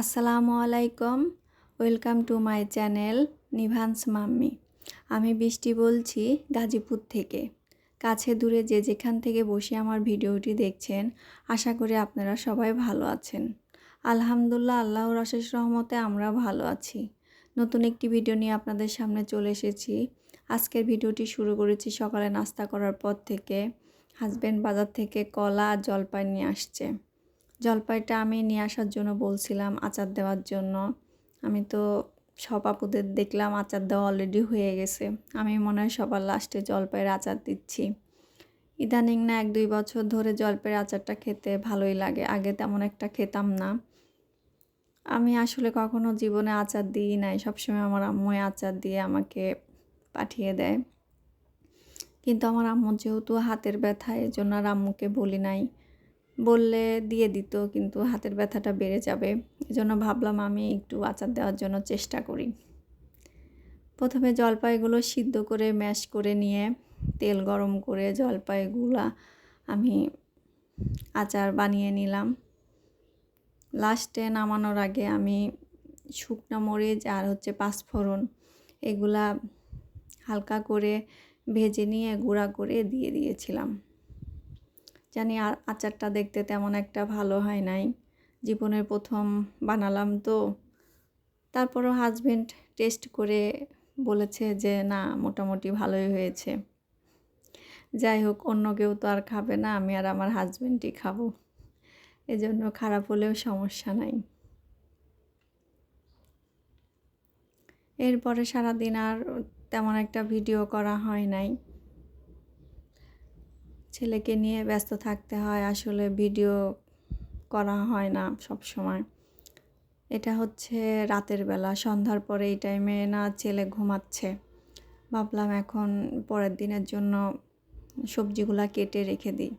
আসসালামু আলাইকুম। Welcome to my channel Nivan's mummy. আমি বৃষ্টি বলছি গাজীপুর থেকে। কাছে দূরে যে যেখান থেকে বসে আমার ভিডিওটি দেখছেন, আশা করি আপনারা সবাই ভালো আছেন। আলহামদুলিল্লাহ, আল্লাহর অশেষ রহমতে আমরা ভালো আছি। নতুন একটি ভিডিও নিয়ে আপনাদের সামনে চলে এসেছি। আজকের ভিডিওটি শুরু করেছি সকালে নাস্তা করার পর থেকে। হাজব্যান্ড বাজার থেকে কলা জলপাই নিয়ে আসছে। জলপাইটা আমি নিয়ে আসার জন্য বলছিলাম আচার দেওয়ার জন্য। আমি তো সব আপুদের দেখলাম আচার দেওয়া অলরেডি হয়ে গেছে। আমি মনে হয় সবার লাস্টে জলপাইয়ের আচার দিচ্ছি। ইদানিং না এক দুই বছর ধরে জলপাইয়ের আচারটা খেতে ভালোই লাগে, আগে তেমন একটা খেতাম না। আমি আসলে কখনো জীবনে আচার দিই নাই, সবসময় আমার আম্মুই আচার দিয়ে আমাকে পাঠিয়ে দেয়। কিন্তু আমার আম্মু যেহেতু হাতের ব্যথা এর জন্য আর আম্মুকে বলি নাই। বললে দিয়ে দিত, কিন্তু হাতের ব্যথাটা বেড়ে যাবে। এজন্য ভাবলাম আমি একটু আচার দেওয়ার জন্য চেষ্টা করি। প্রথমে জলপাইগুলো সিদ্ধ করে, ম্যাশ করে নিয়ে, তেল গরম করে জলপাইগুলা আমি আচার বানিয়ে নিলাম। লাস্টে নামানোর আগে আমি শুকনা মরিচ আর হচ্ছে পাঁচফোড়ন এগুলা হালকা করে ভেজে নিয়ে, গুঁড়া করে দিয়ে দিয়েছিলাম। জানি আর আচারটা দেখতে তেমন একটা ভালো হয় নাই। জীবনের প্রথম বানালাম তো। তারপরও হাজব্যান্ড টেস্ট করে বলেছে যে, না, মোটামুটি ভালোই হয়েছে। যাই হোক, অন্য কেউ তো আর খাবে না, আমি আর আমার হাজব্যান্ডই খাব। এজন্য খারাপ হলেও সমস্যা নাই। এরপরে সারাদিন আর তেমন একটা ভিডিও করা হয় নাই। ছেলেকে নিয়ে ব্যস্ত থাকতে হয়, আসলে ভিডিও করা হয় না সব সময়। এটা হচ্ছে রাতের বেলা, সন্ধ্যার পরে এই টাইমে না ছেলে ঘুমাচ্ছে। ভাবলাম এখন পরের দিনের জন্য সবজিগুলা কেটে রেখে দিই।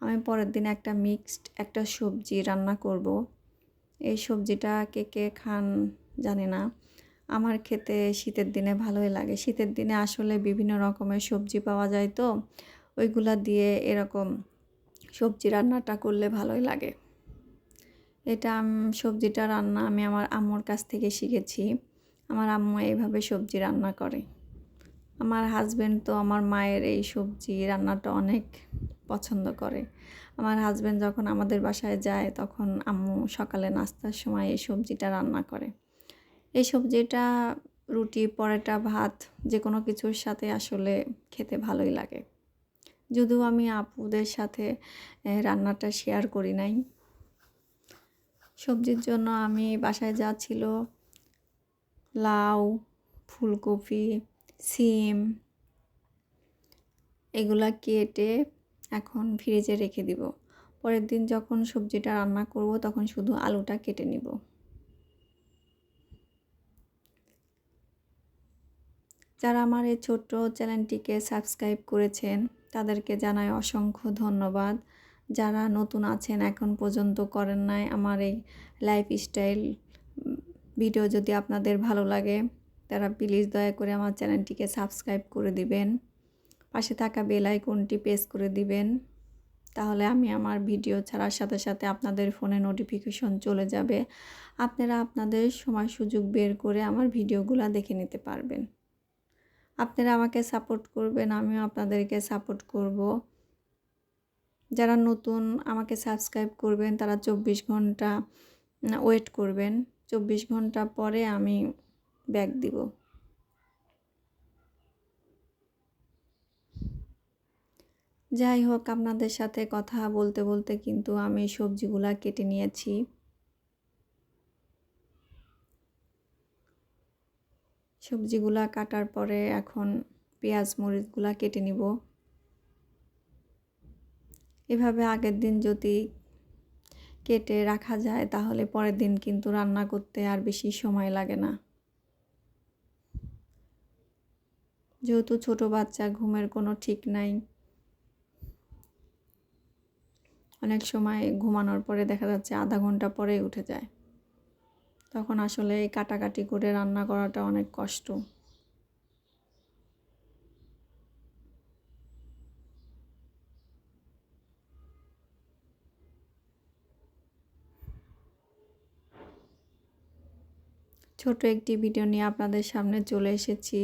আমি পরের দিন একটা মিক্সড একটা সবজি রান্না করব। এই সবজিটা কে কে খান জানি না। আমার খেতে শীতের দিনে ভালোই লাগে। শীতের দিনে আসলে বিভিন্ন রকমের সবজি পাওয়া যায় তো। ওইগুলা দিয়ে এরকম সবজি রান্নাটা করলে ভালোই লাগে। এটা সবজিটা রান্না আমি আমার আম্মুর কাছ থেকে শিখেছি। আমার আম্মু এইভাবে সবজি রান্না করে। আমার হাজব্যান্ড তো আমার মায়ের এই সবজি রান্নাটা অনেক পছন্দ করে। আমার হাজব্যান্ড যখন আমাদের বাসায় যায় তখন আম্মু সকালে নাস্তার সময় এই সবজিটা রান্না করে। এই সবজিটা, রুটি, পরোটা, ভাত যে কোনো কিছুর সাথে আসলে খেতে ভালোই লাগে। যদিও আমি আপুদের সাথে রান্নাটা শেয়ার করি নাই। সবজির জন্য আমি বাসায় যা ছিল, লাউ, ফুলকপি, সিম, এগুলা কেটে এখন ফ্রিজে রেখে দিব। পরের দিন যখন সবজিটা রান্না করব, তখন শুধু আলুটা কেটে নিব। যারা আমার এই ছোট্ট চ্যানেলটিকে সাবস্ক্রাইব করেছেন তাদেরকে জানাই অসংখ্য ধন্যবাদ। যারা নতুন আছেন, এখন পর্যন্ত করেন নাই আমার এই লাইফস্টাইল ভিডিও যদি আপনাদের ভালো লাগে, তারা প্লিজ দয়া করে আমার চ্যানেলটিকে সাবস্ক্রাইব করে দিবেন। পাশে থাকা বেল আইকনটি প্রেস করে দিবেন। তাহলে আমি আমার ভিডিও ছাড়ার সাথে সাথে আপনাদের ফোনে নোটিফিকেশন চলে যাবে। আপনারা আপনাদের সময় সুযোগ বের করে আমার ভিডিওগুলো দেখে নিতে পারবেন। আপনারা আমাকে সাপোর্ট করবেন, আমিও আপনাদেরকে সাপোর্ট করব। যারা নতুন আমাকে সাবস্ক্রাইব করবেন, তারা চব্বিশ ঘণ্টা ওয়েট করবেন। চব্বিশ ঘণ্টা পরে আমি ব্যাগ দিব। যাই হোক, আপনাদের সাথে কথা বলতে বলতে কিন্তু আমি সবজিগুলা কেটে নিয়েছি। সবজিগুলা কাটার পরে এখন পেঁয়াজ, মরিচগুলা কেটে নিব। এভাবে আগের দিন যদি কেটে রাখা যায়, তাহলে পরের দিন কিন্তু রান্না করতে আর বেশি সময় লাগে না। যেহেতু ছোট বাচ্চা, ঘুমের কোনো ঠিক নাই। অনেক সময় ঘুমানোর পরে দেখা যাচ্ছে আধা ঘণ্টা পরেই উঠে যায়। তখন আসলে এই কাটাকাটি করে রান্না করাটা অনেক কষ্ট। ছোট একটি ভিডিও নিয়ে আপনাদের সামনে চলে এসেছি।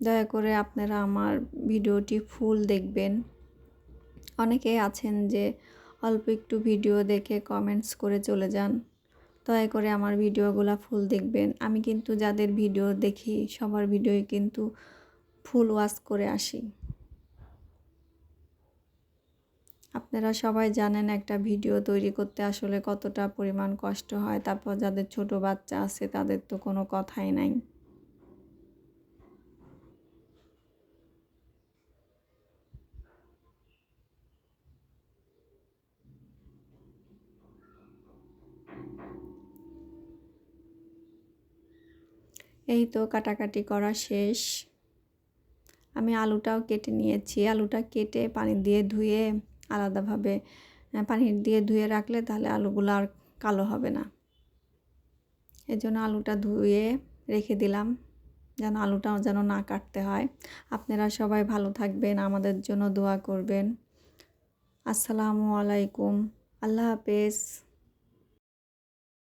দয়া করে আপনারা আমার ভিডিওটি ফুল দেখবেন। অনেকেই আছেন যে অল্প একটু ভিডিও দেখে কমেন্টস করে চলে যান। দয়া করে আমার ভিডিওগুলো ফুল দেখবেন। আমি কিন্তু যাদের ভিডিও দেখি, সবার ভিডিওই কিন্তু ফুল ওয়াচ করে আসি। আপনারা সবাই জানেন একটা ভিডিও তৈরি করতে আসলে কতটা পরিমাণ কষ্ট হয়, তারপর যাদের ছোট বাচ্চা আছে তাদের তো কোনো কথাই নাই। এই তো কাটাকাটি করা শেষ। আমি আলুটাও কেটে নিয়েছি। আলুটা কেটে পানি দিয়ে ধুয়ে আলাদাভাবে পানি দিয়ে ধুয়ে রাখলে তাহলে আলুগুলো আর কালো হবে না। এই জন্য আলুটা ধুয়ে রেখে দিলাম যেন আলুটাও যেন না কাটতে হয়। আপনারা সবাই ভালো থাকবেন, আমাদের জন্য দোয়া করবেন। আসসালামু আলাইকুম। আল্লাহ হাফেজ।